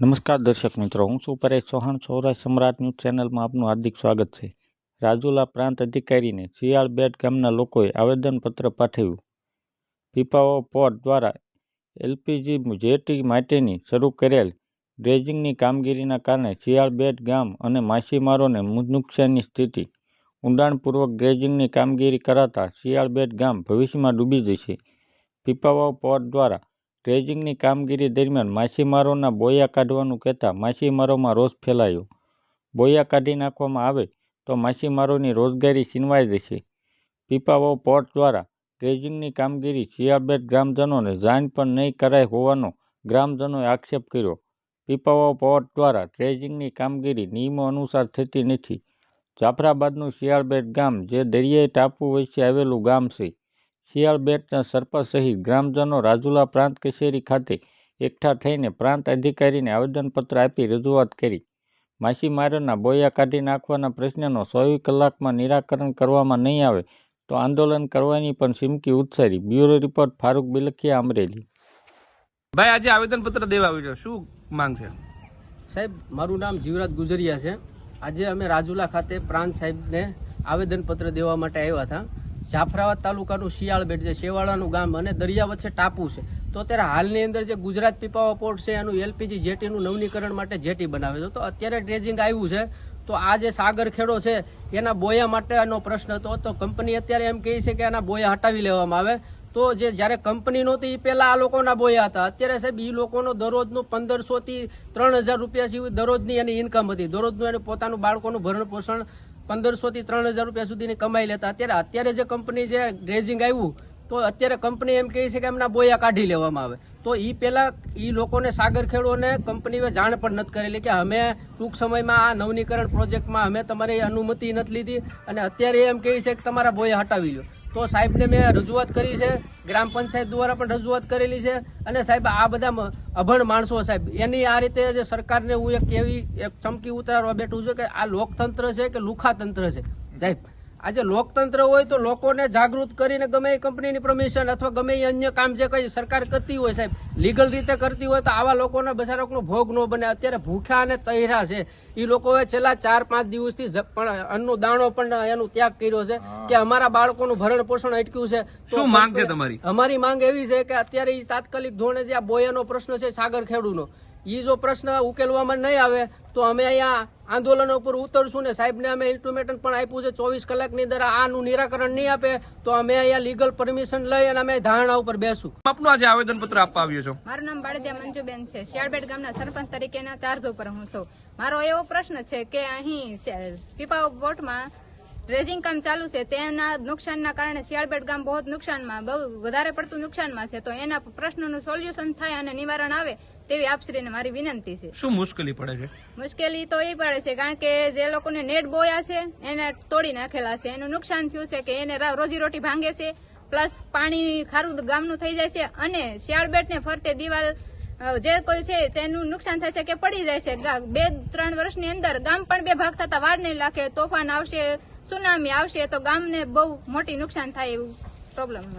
નમસ્કાર દર્શક મિત્રો, હું છું પરેશ ચૌહાણ. સૌરાષ્ટ્ર સમ્રાટ ન્યૂઝ ચેનલમાં આપનું હાર્દિક સ્વાગત છે. રાજુલા પ્રાંત અધિકારીને શિયાળબેટ ગામના લોકોએ આવેદનપત્ર પાઠવ્યું. પીપાઓ પોર્ટ દ્વારા એલપીજી જેટી માટેની શરૂ કરેલ ડ્રેજિંગની કામગીરીના કારણે શિયાળબેટ ગામ અને માછીમારોને નુકસાનની સ્થિતિ. ઊંડાણપૂર્વક ડ્રેજિંગની કામગીરી કરાતા શિયાળબેટ ગામ ભવિષ્યમાં ડૂબી જશે. પીપાવાવ પોર્ટ દ્વારા ડ્રેજિંગની કામગીરી દરમિયાન માછીમારોના બોયા કાઢવાનું કહેતા માછીમારોમાં રોષ ફેલાયો. બોયા કાઢી નાખવામાં આવે તો માછીમારોની રોજગારી છીનવાઈ જશે. પીપાવાવ પોર્ટ દ્વારા ડ્રેજિંગની કામગીરી શિયાળબેટ ગ્રામજનોને જાણ પણ નહીં કરાઈ હોવાનો ગ્રામજનોએ આક્ષેપ કર્યો. પીપાવાવ પોર્ટ દ્વારા ડ્રેજિંગની કામગીરી નિયમો અનુસાર થતી નથી. જાફરાબાદનું શિયાળબેટ ગામ, જે દરિયાઈ ટાપુ વચ્ચે આવેલું ગામ છે. શિયાળબેટના સરપંચ સહિત ગ્રામજનો રાજુલા પ્રાંત કચેરી ખાતે એકઠા થઈને પ્રાંત અધિકારીને આવેદનપત્ર આપી રજૂઆત કરી. માછીમારોના બોયા કાઢી નાખવાના પ્રશ્નનો ચોવીસ કલાકમાં નિરાકરણ કરવામાં નહીં આવે તો આંદોલન કરવાની પણ સિમકી ઉચ્ચારી બ્યુરો રિપોર્ટ ફારૂક બિલખિયા અમરેલી. ભાઈ આજે આવેદનપત્ર દેવા આવ્યો છો. શું માંગ છે? સાહેબ મારું નામ જીવરાજ ગુજરિયા છે. આજે અમે રાજુલા ખાતે પ્રાંત સાહેબને આવેદનપત્ર દેવા માટે આવ્યા હતા. જાફરાબાદ તાલુકાનું શિયાળબેટ છે, શેવાળાનું ગામ અને દરિયા વચ્ચે ટાપુ છે. તો અત્યારે હાલની અંદર જે ગુજરાત પીપાવા પોર્ટ છે, એનું એલપીજી જેટીનું નવનીકરણ માટે જેટી બનાવે છે. તો અત્યારે ડ્રેજિંગ આવ્યું છે. તો આ જે સાગર ખેડો છે, એના બોયા માટેનો પ્રશ્ન હતો. તો કંપની અત્યારે એમ કહે છે કે એના બોયા હટાવી લેવામાં આવે. તો જે જ્યારે કંપની નહોતી એ પહેલાં આ લોકોના બોયા હતા. અત્યારે સાહેબ એ લોકોનો દરરોજનું પંદરસો થી ત્રણ હજાર રૂપિયા જેવી દરરોજની એની ઇન્કમ હતી. દરરોજનું એનું પોતાનું બાળકોનું ભરણ પોષણ પંદરસો થી ત્રણ હજાર રૂપિયા સુધીની કમાઈ લેતા. અત્યારે અત્યારે જે કંપની જે ડ્રેજિંગ આવ્યું તો અત્યારે કંપની એમ કહે છે કે એમના બોયા કાઢી લેવામાં આવે. તો એ પહેલા એ લોકોને સાગર ખેડૂને કંપનીએ જાણ પણ નથી કરેલી કે અમે ટૂંક સમયમાં આ નવનીકરણ પ્રોજેક્ટમાં અમે તમારી અનુમતિ નથી લીધી. અને અત્યારે એમ કહે છે કે તમારા બોયા હટાવી લો તો સાહેબને મેં રજૂઆત કરી છે. ગ્રામ પંચાયત દ્વારા પણ રજૂઆત કરેલી છે. અને સાહેબ, આ બધા અભણ માણસો સાહેબ, એની આ રીતે જે સરકારને હું એક એવી, એક ચમકી ઉતારવા બેઠું છું કે આ લોકતંત્ર છે કે લુખાતંત્ર છે? સાહેબ આજે લોકતંત્ર હોય તો લોકોને જાગૃત કરીને ગમે એ કંપનીની પરમિશન અથવા ગમે એ અન્ય કામ જે કઈ સરકાર કરતી હોય સાહેબ લીગલ રીતે કરતી હોય તો આવા લોકોના બચારોકનો ભોગ ન બને. અત્યારે ભૂખ્યા અને તૈરા છે. એ લોકોએ છેલ્લા ચાર પાંચ દિવસથી પણ અન્નનો દાણો પણ એનો ત્યાગ કર્યો છે કે અમારા બાળકોનું ભરણ પોષણ અટક્યું છે. શું માંગ છે તમારી? અમારી માંગ એવી છે કે અત્યારે એ તાત્કાલિક ધોરણે જે આ બોયાનો પ્રશ્ન છે સાગર ખેડૂનો ઈ જો પ્રશ્ન ઉકેલવામાં નહીં આવે તો અમે અહીંયા આંદોલન ઉપર ઉતરશું ને સાહેબને અમે ઇન્ટિમેટન પણ આપ્યું છે ચોવીસ કલાકની અંદર આનું નિરાકરણ નહીં આપે તો અમે અહીંયા લીગલ પરમિશન લઈ અને અમે ધારણા ઉપર બેસું. આપનું આજે આવેદનપત્ર આપવા આવ્યો છો? મારું નામ બાળદિયા મંજુબેન છે. શિયાળબેટ ગામના સરપંચ તરીકેના ચાર્જ ઉપર હું છું. મારો એવો પ્રશ્ન છે કે અહીં પીપા બોટમાં ડ્રેજિંગ કામ ચાલુ છે તેના નુકસાનના કારણે શિયાળબેટ ગામ બહુ જ નુકસાનમાં બહુ વધારે પડતું નુકસાનમાં છે તો એના પ્રશ્નનું સોલ્યુશન થાય અને નિવારણ આવે તેવી આપશ્રીને મારી વિનંતી છે. શું મુશ્કેલી પડે છે? મુશ્કેલી તો એ પડે છે કારણ કે જે લોકોને નેટ બોયા છે એને તોડી નાખેલા છે. એનું નુકસાન થયું છે કે એને રોજીરોટી ભાંગે છે પ્લસ પાણી ખારું ગામનું થઈ જાય છે અને શિયાળબેટને ફરતે દિવાલ જે કોઈ છે તેનું નુકસાન થશે કે પડી જાય છે. બે ત્રણ વર્ષની અંદર ગામ પણ બે ભાગ થતા વાર નહીં લાગે તોફાન આવશે સુનામી આવશે તો ગામને બહુ મોટી નુકસાન થાય એવું પ્રોબ્લેમ